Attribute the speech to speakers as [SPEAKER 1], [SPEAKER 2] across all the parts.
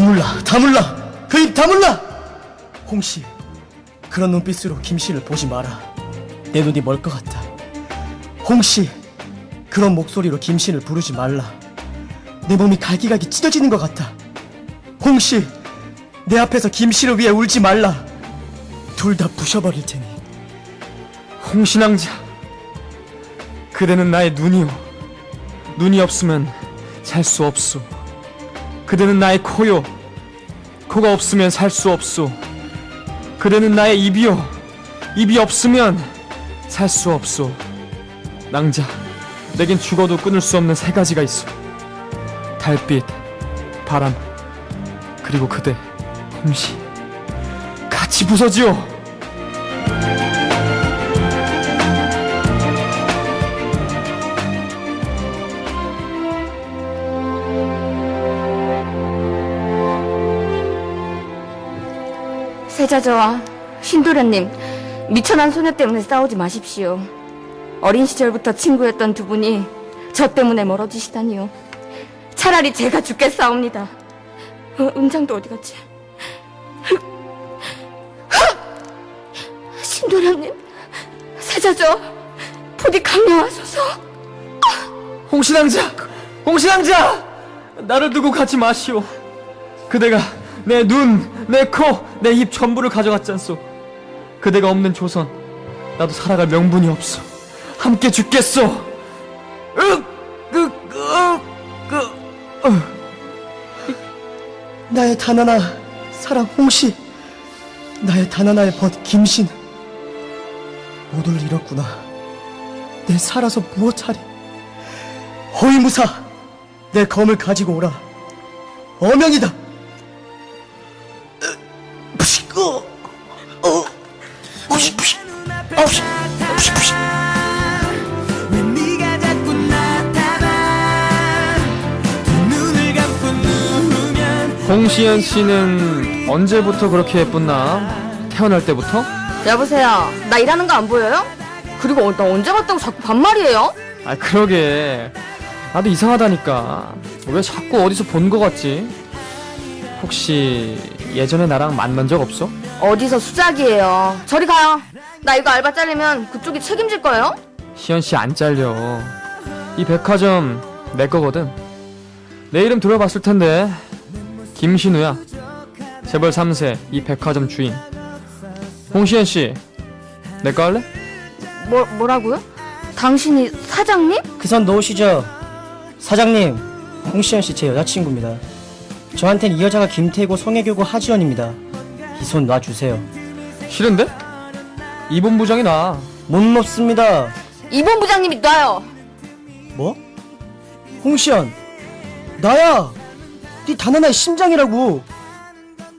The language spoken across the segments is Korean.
[SPEAKER 1] 다물라 다물라 그 입 다물라! 홍씨 그런 눈빛으로 김씨를 보지 마라. 내 눈이 멀 것 같아. 홍씨 그런 목소리로 김씨를 부르지 말라. 내 몸이 갈기갈기 찢어지는 것 같아. 홍씨 내 앞에서 김씨를 위해 울지 말라. 둘 다 부셔버릴 테니.
[SPEAKER 2] 홍신왕자 그대는 나의 눈이오. 눈이 없으면 살수 없소 그대는 나의 코요. 코가 없으면 살 수 없소. 그대는 나의 입이요. 입이 없으면 살 수 없소. 낭자 내겐 죽어도 끊을 수 없는 세 가지가 있어 달빛 바람 그리고 그대 홍시. 같이 부서지오
[SPEAKER 3] 세자저와 신도련님, 미천한 소녀 때문에 싸우지 마십시오. 어린 시절부터 친구였던 두 분이 저 때문에 멀어지시다니요. 차라리 제가 죽겠사옵니다. 어, 은장도 어디 갔지? 신도련님, 세자저, 부디 강령하소서.
[SPEAKER 2] 홍신왕자! 홍신왕자! 나를 두고 가지 마시오. 그대가 내 눈, 내 코, 내 입 전부를 가져갔잖소. 그대가 없는 조선, 나도 살아갈 명분이 없어. 함께 죽겠소. 으, 그, 그, 그, 어.
[SPEAKER 1] 나의 단하나 사랑 홍씨 나의 단하나의 벗 김신 모두를 잃었구나 내 살아서 무엇하리 허위무사 내 검을 가지고 오라 어명이다
[SPEAKER 2] 홍시연 씨는 언제부터 그렇게 예뻤나? 태어날 때부터?
[SPEAKER 3] 여보세요, 나 일하는 거 안 보여요? 그리고 어, 나 언제 갔다고 자꾸 반말이에요?
[SPEAKER 2] 아, 그러게. 나도 이상하다니까. 왜 자꾸 어디서 본 거 같지? 혹시 예전에 나랑 만난 적 없어?
[SPEAKER 3] 어디서 수작이에요. 저리 가요. 나 이거 알바 잘리면 그쪽이 책임질 거예요?
[SPEAKER 2] 시연 씨안 잘려. 이 백화점 내 거거든. 내 이름 들어봤을 텐데. 김신우야. 재벌 3세 이 백화점 주인. 홍시연 씨, 내 거 할래?
[SPEAKER 3] 뭐, 뭐라고요? 당신이 사장님?
[SPEAKER 1] 그선 놓으시죠. 사장님, 홍시연 씨제 여자친구입니다. 저한텐 이 여자가 김태고, 송혜교고, 하지연입니다. 이 손 놔주세요.
[SPEAKER 2] 싫은데? 이본 부장이 나.
[SPEAKER 1] 못 놓습니다.
[SPEAKER 3] 이본 부장님이 놔요.
[SPEAKER 1] 뭐? 홍시연, 나야. 네 단하나의 심장이라고.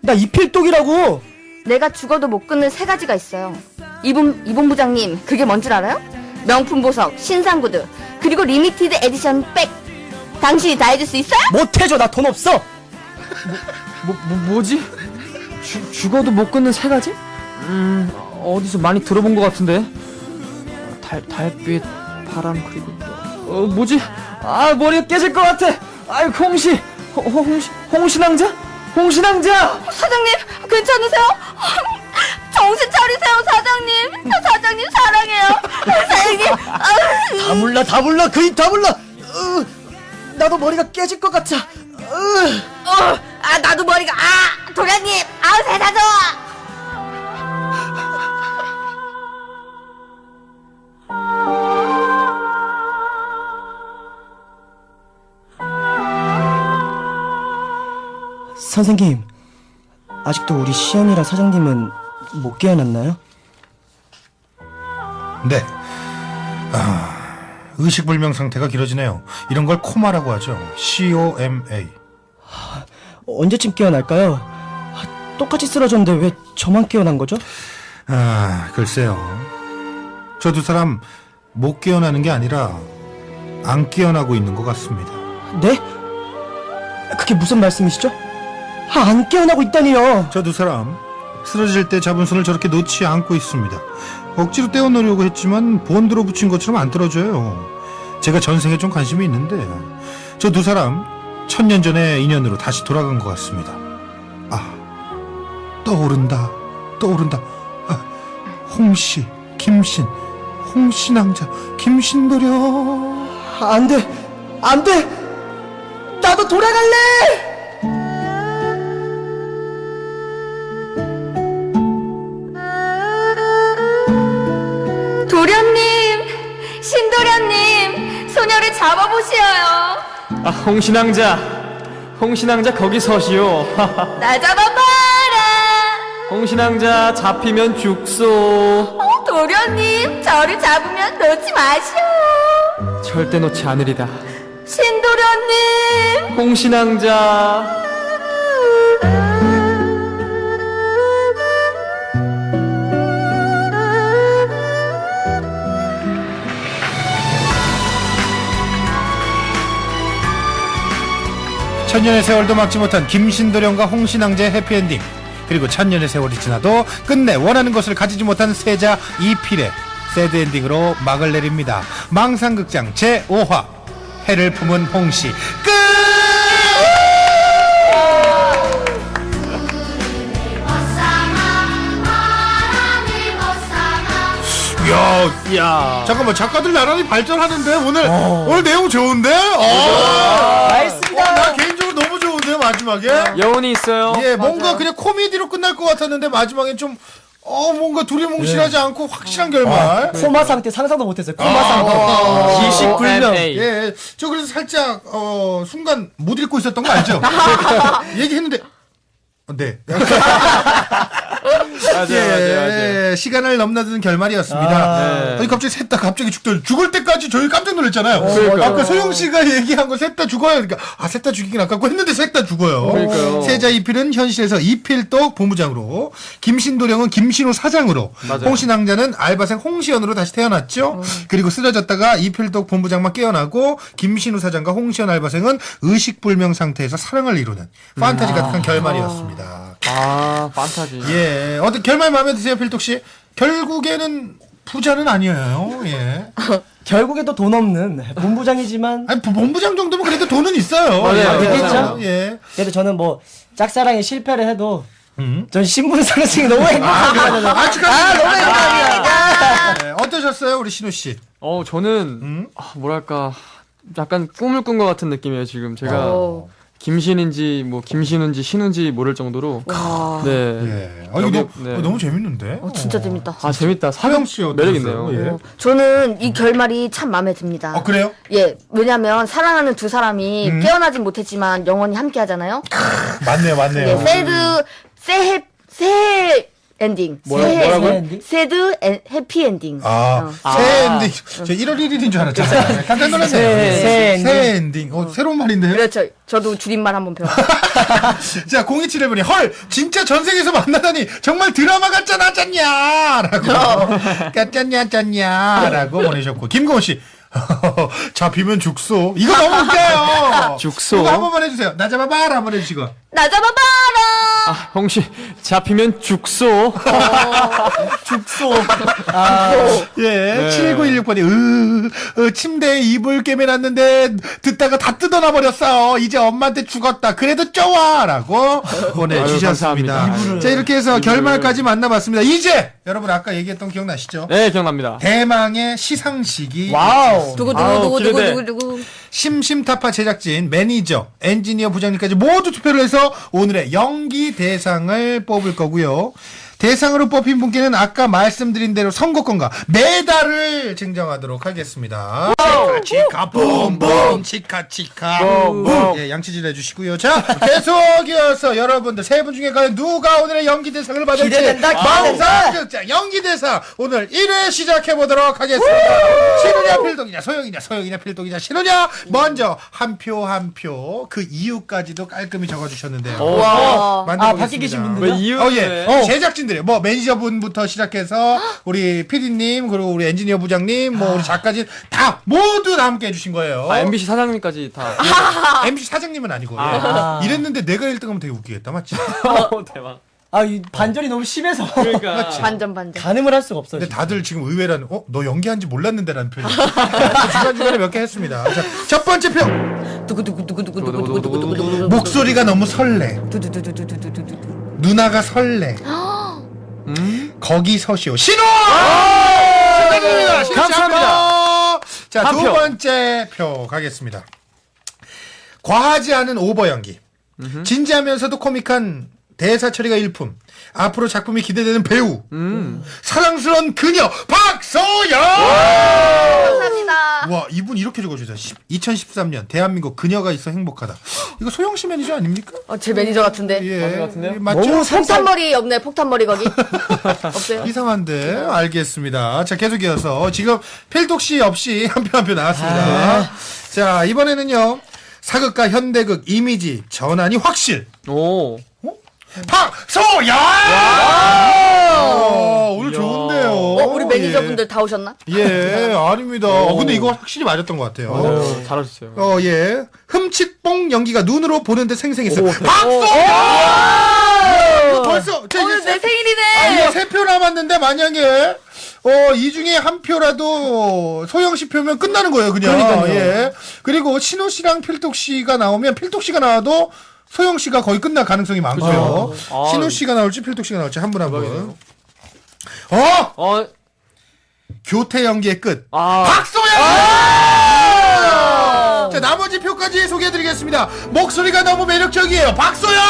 [SPEAKER 1] 나 이필독이라고.
[SPEAKER 3] 내가 죽어도 못 끊는 세 가지가 있어요. 이본, 이본 부장님, 그게 뭔 줄 알아요? 명품 보석, 신상 구두, 그리고 리미티드 에디션 백. 당신이 다 해줄 수 있어요?
[SPEAKER 1] 못해줘, 나 돈 없어.
[SPEAKER 2] 뭐, 뭐 뭐지? 죽- 죽어도 못 끊는 세 가지? 음 어디서 많이 들어본 것 같은데 달 달빛 바람 그리고 또- 어 뭐지? 아 머리가 깨질 것 같아. 아이 홍시 홍- 홍신왕자 홍신왕자
[SPEAKER 3] 사장님, 괜찮으세요? 정신 차리세요, 사장님. 저 사장님 사랑해요. 사장님, 아우.
[SPEAKER 1] 다 몰라, 다 몰라, 그 입다 몰라. 으, 나도 머리가 깨질 것 같아. 으.
[SPEAKER 3] 어, 아, 나도 머리가, 아, 도련님, 아우, 세상에.
[SPEAKER 1] 선생님, 아직도 우리 시연이랑 사장님은 못 깨어났나요?
[SPEAKER 4] 네. 아, 의식불명 상태가 길어지네요. 이런 걸 코마라고 하죠. C-O-M-A.
[SPEAKER 1] 언제쯤 깨어날까요? 아, 똑같이 쓰러졌는데 왜 저만 깨어난 거죠?
[SPEAKER 4] 아, 글쎄요. 저 두 사람 못 깨어나는 게 아니라 안 깨어나고 있는 것 같습니다.
[SPEAKER 1] 네? 그게 무슨 말씀이시죠? 아, 안 깨어나고 있다니요.
[SPEAKER 4] 저 두 사람 쓰러질 때 잡은 손을 저렇게 놓지 않고 있습니다. 억지로 떼어놓으려고 했지만 본드로 붙인 것처럼 안 떨어져요. 제가 전생에 좀 관심이 있는데 저 두 사람 천년 전의 인연으로 다시 돌아간 것 같습니다. 떠오른다 떠오른다 아, 홍씨 김신 홍신왕자 김신도령
[SPEAKER 1] 안 돼! 안 돼! 나도 돌아갈래!
[SPEAKER 3] 잡아보시어요.
[SPEAKER 2] 아, 홍신왕자, 홍신왕자 거기 서시오.
[SPEAKER 3] 나 잡아봐라.
[SPEAKER 2] 홍신왕자 잡히면 죽소.
[SPEAKER 3] 어, 도련님, 저를 잡으면 놓지 마시오.
[SPEAKER 2] 절대 놓지 않으리다.
[SPEAKER 3] 신도련님.
[SPEAKER 2] 홍신왕자.
[SPEAKER 4] 천년의 세월도 막지 못한 김신도령과 홍신왕제의 해피엔딩 그리고 천년의 세월이 지나도 끝내 원하는 것을 가지지 못한 세자 이필의 새드엔딩으로 막을 내립니다 망상극장 제5화 해를 품은 홍씨 끝! 야,
[SPEAKER 2] 야.
[SPEAKER 4] 잠깐만 작가들 나란히 발전하는데 오늘 오늘 내용 좋은데? 어.
[SPEAKER 1] 알겠습니다.
[SPEAKER 4] 나 개인적으로 너무 좋은데요 마지막에?
[SPEAKER 2] 여운이 있어요.
[SPEAKER 4] 예, 뭔가 그냥 코미디로 끝날 것 같았는데 마지막엔 좀 어, 뭔가 두리뭉실하지 않고 확실한 결말.
[SPEAKER 1] 코마 상태 상상도 못했어요. 코마 상태. 기식불명.
[SPEAKER 2] OMA.
[SPEAKER 4] 예, 저 그래서 살짝 어 순간 못 읽고 있었던 거 알죠? 얘기했는데 어, 네.
[SPEAKER 2] 맞아요, 맞아요, 맞아요.
[SPEAKER 4] 예, 시간을 넘나드는 결말이었습니다.
[SPEAKER 1] 아,
[SPEAKER 4] 아니 갑자기 셋 다 갑자기 죽더니 죽을 때까지 저희 깜짝 놀랐잖아요.
[SPEAKER 2] 그러니까요.
[SPEAKER 4] 아까 소영 씨가 얘기한 거 셋 다 죽어요. 그러니까 아셋 다 죽이긴 아깝고 했는데 셋 다 죽어요.
[SPEAKER 2] 그러니까요.
[SPEAKER 4] 세자 이필은 현실에서 이필덕 본부장으로 김신도령은 김신우 사장으로
[SPEAKER 2] 맞아요.
[SPEAKER 4] 홍신왕자는 알바생 홍시연으로 다시 태어났죠. 그리고 쓰러졌다가 이필덕 본부장만 깨어나고 김신우 사장과 홍시연 알바생은 의식불명 상태에서 사랑을 이루는 판타지 가득한 결말이었습니다.
[SPEAKER 2] 아, 판타지.
[SPEAKER 4] 예, 어떤 결말 마음에 드세요, 필독 씨? 결국에는 부자는 아니에요. 예.
[SPEAKER 1] 결국에도 돈 없는 본부장이지만
[SPEAKER 4] 아니 부- 본부장 정도면 그래도 돈은 있어요.
[SPEAKER 2] 맞아요.
[SPEAKER 4] 예,
[SPEAKER 1] 되겠죠?
[SPEAKER 4] 예.
[SPEAKER 1] 그래도 저는 뭐 짝사랑에 실패를 해도
[SPEAKER 4] 음.
[SPEAKER 1] 전 신분 상승이 너무 행복합니다.
[SPEAKER 4] 아, 축하드립니다.
[SPEAKER 1] 너무 행복합니다.
[SPEAKER 4] 네, 어떠셨어요, 우리 신우 씨?
[SPEAKER 2] 어, 저는
[SPEAKER 4] 음?
[SPEAKER 2] 아, 뭐랄까 약간 꿈을 꾼 것 같은 느낌이에요. 지금 제가
[SPEAKER 3] 어.
[SPEAKER 2] 김신인지 뭐 김신우인지 신우인지 모를 정도로
[SPEAKER 3] 와.
[SPEAKER 2] 네.
[SPEAKER 4] 예. 아, 이거
[SPEAKER 2] 여기-
[SPEAKER 4] 너무,
[SPEAKER 2] 네.
[SPEAKER 4] 어, 너무 재밌는데?
[SPEAKER 3] 어, 진짜 재밌다.
[SPEAKER 2] 아 재밌다.
[SPEAKER 4] 하영
[SPEAKER 2] 사령
[SPEAKER 4] 씨 어떠셨어요?
[SPEAKER 2] 매력 있네요.
[SPEAKER 4] 예.
[SPEAKER 3] 어, 저는 이 결말이 참 마음에 듭니다.
[SPEAKER 4] 어, 그래요?
[SPEAKER 3] 예, 왜냐면 사랑하는 두 사람이
[SPEAKER 4] 음.
[SPEAKER 3] 깨어나진 못했지만 영원히 함께 하잖아요.
[SPEAKER 4] 맞네요, 맞네요.
[SPEAKER 3] 예, 새드, 새해, 새해 엔딩.
[SPEAKER 2] 뭐라-
[SPEAKER 3] 새해
[SPEAKER 2] 뭐라고요?
[SPEAKER 3] 엔딩. 새드 엔, 해피 엔딩.
[SPEAKER 4] 아,
[SPEAKER 3] 어.
[SPEAKER 4] 새 엔딩. 저 1월 1일인 줄 알았잖아요. 깜짝 놀랐네요.
[SPEAKER 1] 새- 새 엔딩.
[SPEAKER 4] 새 엔딩. 어, 새로운 말인데요?
[SPEAKER 3] 그렇죠. 저도 줄임말 한번 배워.
[SPEAKER 4] 자, 0271분이 헐 진짜 전생에서 만나다니 정말 드라마 같잖아 짠냐 라고 같잖냐 짠냐 라고 보내셨고 김고은 씨 잡히면 죽소 이거 너무 웃겨요
[SPEAKER 2] 죽소.
[SPEAKER 4] 이거 한 번만 해주세요 나 잡아봐라 한번 해주시고
[SPEAKER 3] 나 잡아봐라!
[SPEAKER 2] 아, 형씨 잡히면 죽소.
[SPEAKER 1] 죽소. 아,
[SPEAKER 4] 예 7916번이 으, 으, 침대에 이불 깨매놨는데 듣다가 다 뜯어놔 버렸어 이제 엄마한테 죽었다 그래도 좋아 라고 보내주셨습니다
[SPEAKER 2] 아유.
[SPEAKER 4] 자 이렇게 해서
[SPEAKER 2] 이불을-
[SPEAKER 4] 결말까지 만나봤습니다 이제 여러분 아까 얘기했던 기억나시죠
[SPEAKER 2] 네 기억납니다.
[SPEAKER 4] 대망의 시상식이
[SPEAKER 1] 와우.
[SPEAKER 3] 누구, 누구,
[SPEAKER 2] 아우,
[SPEAKER 3] 누구, 누구,
[SPEAKER 2] 기대돼.
[SPEAKER 3] 누구, 누구.
[SPEAKER 4] 심심타파 제작진, 매니저, 엔지니어 부장님까지 모두 투표를 해서 오늘의 연기 대상을 뽑을 거고요. 대상으로 뽑힌 분께는 아까 말씀드린 대로 선거권과 메달을 증정하도록 하겠습니다. 치카 치카 봄봄 치카 치카
[SPEAKER 2] 봄봄.
[SPEAKER 4] 예, 양치질 해주시고요. 자 계속 이어서 여러분들 세 분 중에 과연 누가 오늘의 연기 대상을 받을지
[SPEAKER 1] 기대된다, 기대된다.
[SPEAKER 4] 망상극장 연기 대상 오늘 1회 시작해 보도록 하겠습니다. 신우냐 필독이냐 소영이냐 소영이냐 필독이냐 신우냐 먼저 한 표 한 표 그 이유까지도 깔끔히 적어주셨는데요.
[SPEAKER 2] 와.
[SPEAKER 4] 만나보겠습니다.
[SPEAKER 1] 아, 밖에 계신 분들.
[SPEAKER 2] 왜 이유?
[SPEAKER 4] 어, 예.
[SPEAKER 1] 어.
[SPEAKER 4] 제작진들 이 뭐 매니저분부터 시작해서 우리 PD님 그리고 우리 엔지니어 부장님 뭐 우리 작가진 다 모두 다 함께 해주신 거예요.
[SPEAKER 2] 아, MBC 사장님까지 다.
[SPEAKER 4] MC 사장님은 아니고
[SPEAKER 2] 아.
[SPEAKER 4] 예. 이랬는데 내가 1등하면 되게 웃기겠다 맞지?
[SPEAKER 2] 어, 대박.
[SPEAKER 1] 아, 이 반전이 너무 심해서
[SPEAKER 2] 그러니까.
[SPEAKER 3] 반전, 반전.
[SPEAKER 1] 가늠을 할 수가 없어요.
[SPEAKER 4] 근데 다들 지금 의외라는 어? 너 연기한지 몰랐는데라는 표현 중간 중간에 몇 개 했습니다 자, 첫 번째 표
[SPEAKER 3] 두구, 두구, 두구, 두구, 두구, 두구, 두구, 두구, 두구, 두구,
[SPEAKER 4] 목소리가 너무 설레
[SPEAKER 3] 두구, 두구, 두구, 두구, 두구, 두구.
[SPEAKER 4] 누나가 설레. 거기 서시오. 신호! 축하드립니다. 신호 씨
[SPEAKER 2] 감사합니다.
[SPEAKER 4] 자, 한두
[SPEAKER 2] 표.
[SPEAKER 4] 번째 표 가겠습니다. 과하지 않은 오버 연기. 진지하면서도 코믹한 대사 처리가 일품. 앞으로 작품이 기대되는 배우. 사랑스러운 그녀 박소영!
[SPEAKER 3] 감사합니다.
[SPEAKER 4] 와 이분 이렇게 적어주세요. 2013년 대한민국 그녀가 있어 행복하다. 이거 소영 씨 매니저 아닙니까?
[SPEAKER 3] 어, 제 매니저 같은데.
[SPEAKER 4] 예,
[SPEAKER 2] 같은데요?
[SPEAKER 4] 예, 맞죠?
[SPEAKER 1] 너무
[SPEAKER 3] 폭탄머리 없네, 폭탄머리 거기. 없어요?
[SPEAKER 4] 이상한데 알겠습니다. 자 계속 이어서 지금 필독 씨 없이 한 표 한 표 나왔습니다. 자 이번에는요 사극과 현대극 이미지 전환이 확실.
[SPEAKER 2] 오.
[SPEAKER 4] 박소영! 어, 오늘. 좋은데요.
[SPEAKER 3] 어, 우리 매니저분들 다 오셨나?
[SPEAKER 4] 예, 예 아닙니다. 어, 근데 이거 확실히 맞았던 것 같아요.
[SPEAKER 2] 맞아요. 잘하셨어요.
[SPEAKER 4] 어, 예. 흠칫뽕 연기가 눈으로 보는데 생생했어요.
[SPEAKER 2] 오,
[SPEAKER 4] 박소영! 이거 벌써, 저
[SPEAKER 3] 오늘 내
[SPEAKER 4] 세,
[SPEAKER 3] 생일이네!
[SPEAKER 4] 아, 이제 세표 남았는데, 만약에, 어, 이 중에 한 표라도 소영 씨 표면 끝나는 거예요, 그냥.
[SPEAKER 1] 그러니까요.
[SPEAKER 4] 예. 그리고 신호 씨랑 필독 씨가 나오면, 필독 씨가 나와도 소영 씨가 거의 끝날 가능성이 많고요.
[SPEAKER 2] 그죠. 아.
[SPEAKER 4] 신호 씨가 나올지 필독 씨가 나올지 한 분 한 분. 어!
[SPEAKER 2] 어.
[SPEAKER 4] 교태 연기의 끝.
[SPEAKER 2] 아.
[SPEAKER 4] 박소영! 자, 나머지 표까지 소개해드리겠습니다. 목소리가 너무 매력적이에요. 박소영!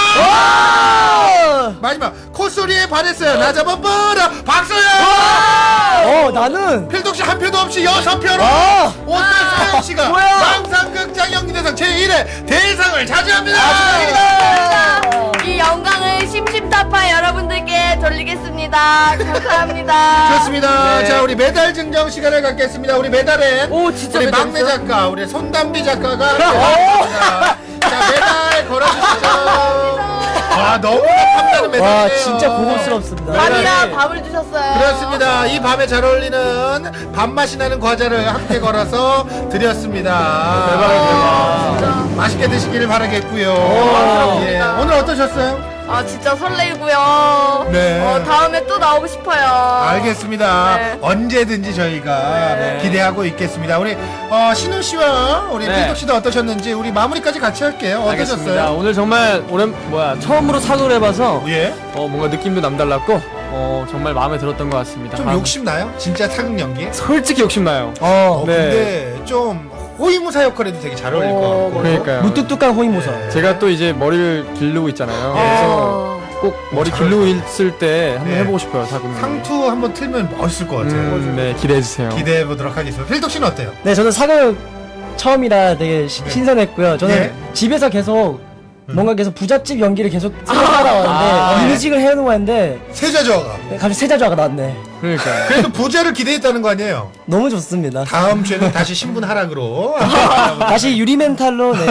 [SPEAKER 4] 마지막, 콧소리에 반했어요. 나 잡아봐라! 박소영!
[SPEAKER 1] 어 나는
[SPEAKER 4] 필독 씨 한 표도 없이 여섯 표로!
[SPEAKER 1] 아
[SPEAKER 4] 오늘 소영 씨가
[SPEAKER 1] 뭐야?
[SPEAKER 4] 망상극장 연기 대상 제1회 대상을 차지합니다!
[SPEAKER 3] 이 영광을 심심타파 여러분들께 돌리겠습니다. 감사합니다.
[SPEAKER 4] 좋습니다.
[SPEAKER 2] 네.
[SPEAKER 4] 자, 우리 메달 증정 시간을 갖겠습니다. 우리 메달은
[SPEAKER 3] 오, 진짜
[SPEAKER 4] 우리
[SPEAKER 3] 메달
[SPEAKER 4] 막내? 작가, 우리 손담비 작가가 함께합니다. 자, 메달 걸어주시죠. 와, 너무 탐나는 메달이네요.
[SPEAKER 1] 와 진짜 고급스럽습니다.
[SPEAKER 3] 밥이랑 밥을 주셨어요.
[SPEAKER 4] 그렇습니다. 이 밤에 잘 어울리는 밥맛이 나는 과자를 함께 걸어서 드렸습니다. 대박이다. 맛있게 드시기를 바라겠고요. 예. 오늘 어떠셨어요?
[SPEAKER 3] 아, 진짜 설레고요.
[SPEAKER 4] 네.
[SPEAKER 3] 어, 다음에 또 나오고 싶어요.
[SPEAKER 4] 알겠습니다.
[SPEAKER 3] 네.
[SPEAKER 4] 언제든지 저희가
[SPEAKER 2] 네.
[SPEAKER 4] 기대하고 있겠습니다. 우리 어, 신우 씨와 우리
[SPEAKER 2] 네.
[SPEAKER 4] 필독 씨도 어떠셨는지 우리 마무리까지 같이 할게요.
[SPEAKER 2] 알겠습니다.
[SPEAKER 4] 어떠셨어요?
[SPEAKER 2] 오늘 정말 오랜 뭐야 처음으로 사극을 해봐서
[SPEAKER 4] 예.
[SPEAKER 2] 어 뭔가 느낌도 남달랐고 어 정말 마음에 들었던 것 같습니다.
[SPEAKER 4] 좀
[SPEAKER 2] 아,
[SPEAKER 4] 욕심 나요? 진짜 사극 연기?
[SPEAKER 2] 솔직히 욕심나요.
[SPEAKER 4] 어,
[SPEAKER 2] 네.
[SPEAKER 4] 근데 좀 호위무사 역할에도 되게 잘 어울릴 것 같고.
[SPEAKER 2] 그러니까요.
[SPEAKER 1] 무뚝뚝한 호위무사.
[SPEAKER 2] 제가 또 이제 머리를 기르고 있잖아요.
[SPEAKER 4] 예.
[SPEAKER 2] 그래서 꼭 머리
[SPEAKER 4] 잘
[SPEAKER 2] 기르고 있을 때 한번
[SPEAKER 4] 네.
[SPEAKER 2] 해보고 싶어요 사극.
[SPEAKER 4] 상투 한번 틀면 멋있을 것 같아요.
[SPEAKER 2] 음, 네 기대해 주세요.
[SPEAKER 4] 기대해 보도록 하겠습니다. 필독 씨는 어때요?
[SPEAKER 1] 네 저는 사극 처음이라 되게 시- 신선했고요. 저는
[SPEAKER 4] 네.
[SPEAKER 1] 집에서 계속 뭔가 계속 부잣집 연기를 계속 따라왔는데
[SPEAKER 2] 아, 네.
[SPEAKER 1] 이미직을 해놓고 했는데
[SPEAKER 4] 세자저가.
[SPEAKER 1] 갑자기 세자좌가 나왔네.
[SPEAKER 2] 그러니까.
[SPEAKER 4] 그래도 부자를 기대했다는 거 아니에요?
[SPEAKER 1] 너무 좋습니다.
[SPEAKER 4] 다음 주에는 다시 신분 하락으로.
[SPEAKER 1] 다시 유리 멘탈로 네.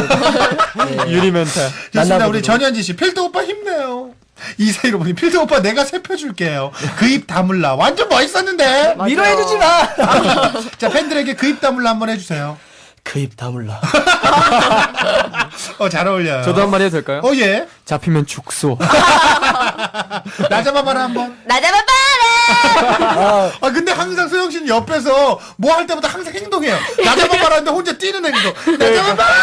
[SPEAKER 2] 유리 멘탈.
[SPEAKER 4] 좋습니다.
[SPEAKER 1] 만나보도록.
[SPEAKER 4] 우리 전현지 씨, 필드 오빠 힘내요. 이 사이로 보니 필드 오빠 내가 세표 줄게요. 그 입 다물라. 완전 멋있었는데.
[SPEAKER 1] 위로해주지 마.
[SPEAKER 4] 자 팬들에게 그 입 다물라 한번 해주세요.
[SPEAKER 1] 그 입 다물라.
[SPEAKER 4] 어 잘 어울려요.
[SPEAKER 2] 저도 한 마디 해도 될까요?
[SPEAKER 4] 어 예.
[SPEAKER 2] 잡히면 죽소.
[SPEAKER 4] 나 잡아봐라 한 번.
[SPEAKER 3] 나 잡아봐라!
[SPEAKER 1] 아,
[SPEAKER 4] 아 근데 항상 소영 씨는 옆에서 뭐 할 때마다 항상 행동해요. 나 잡아봐라 하는데 혼자 뛰는 행동. 나 잡아봐라.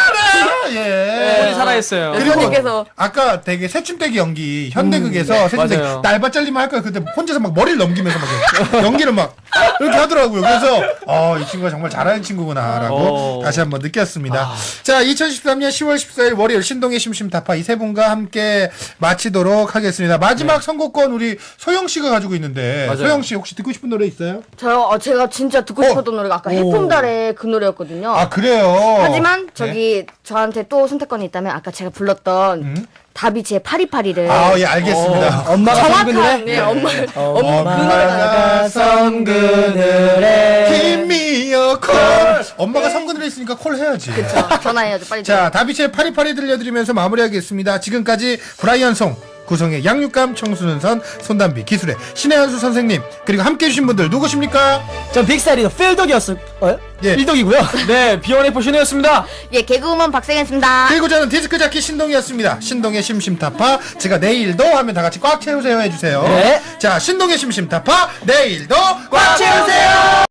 [SPEAKER 4] 예.
[SPEAKER 2] 살아있어요.
[SPEAKER 4] 그리고. 아까 되게 새춤대기 연기 현대극에서 새춤대기
[SPEAKER 2] 맞아요.
[SPEAKER 4] 날바 잘리면 할 거예요. 근데 혼자서 막 머리를 넘기면서 막 연기를 막 이렇게 하더라고요. 그래서 어, 이 친구가 정말 잘하는 친구구나라고
[SPEAKER 2] 어.
[SPEAKER 4] 다시 한번 느꼈습니다. 자, 2013년 10월 14일 월요일 신동의 심심타파 이 세 분과 함께 마치도록 하겠습니다. 마지막 선곡권 우리 소영 씨가 가지고 있는데
[SPEAKER 2] 맞아요.
[SPEAKER 4] 소영 씨 혹시 듣고 싶은 노래 있어요?
[SPEAKER 3] 저요, 어, 제가 진짜 듣고
[SPEAKER 4] 어.
[SPEAKER 3] 싶었던 노래가 아까 해품달의 그 노래였거든요.
[SPEAKER 4] 아 그래요.
[SPEAKER 3] 하지만 저기 저한테 또 선택권이 있다면 아까 제가 불렀던 다비치의 파리파리를
[SPEAKER 4] 아, 예, 알겠습니다.
[SPEAKER 1] 엄마가 선 그늘에.
[SPEAKER 3] 정확한 네, 엄마
[SPEAKER 1] 엄마가 선 그늘에.
[SPEAKER 4] 김미여 콜. 엄마가 성근을 했으니까 콜 해야지.
[SPEAKER 3] 전화해야죠 빨리
[SPEAKER 4] 자, 다비치의 파리파리 들려드리면서 마무리하겠습니다. 지금까지 브라이언 송, 구성의 양육감 청순은선, 손담비, 기술의 신의 한수 선생님, 그리고 함께 해주신 분들 누구십니까?
[SPEAKER 1] 전 빅사리더 필덕이었을. 어?
[SPEAKER 4] 예.
[SPEAKER 1] 필덕이고요.
[SPEAKER 2] 네 비원의 신이었습니다.
[SPEAKER 3] 예 개그우먼 박생했습니다
[SPEAKER 4] 그리고 저는 디스크 자키 신동이었습니다. 신동의 심심타파, 제가 내일도 하면 다 같이 꽉 채우세요 해주세요.
[SPEAKER 1] 네.
[SPEAKER 4] 자, 신동의 심심타파, 내일도 꽉 채우세요!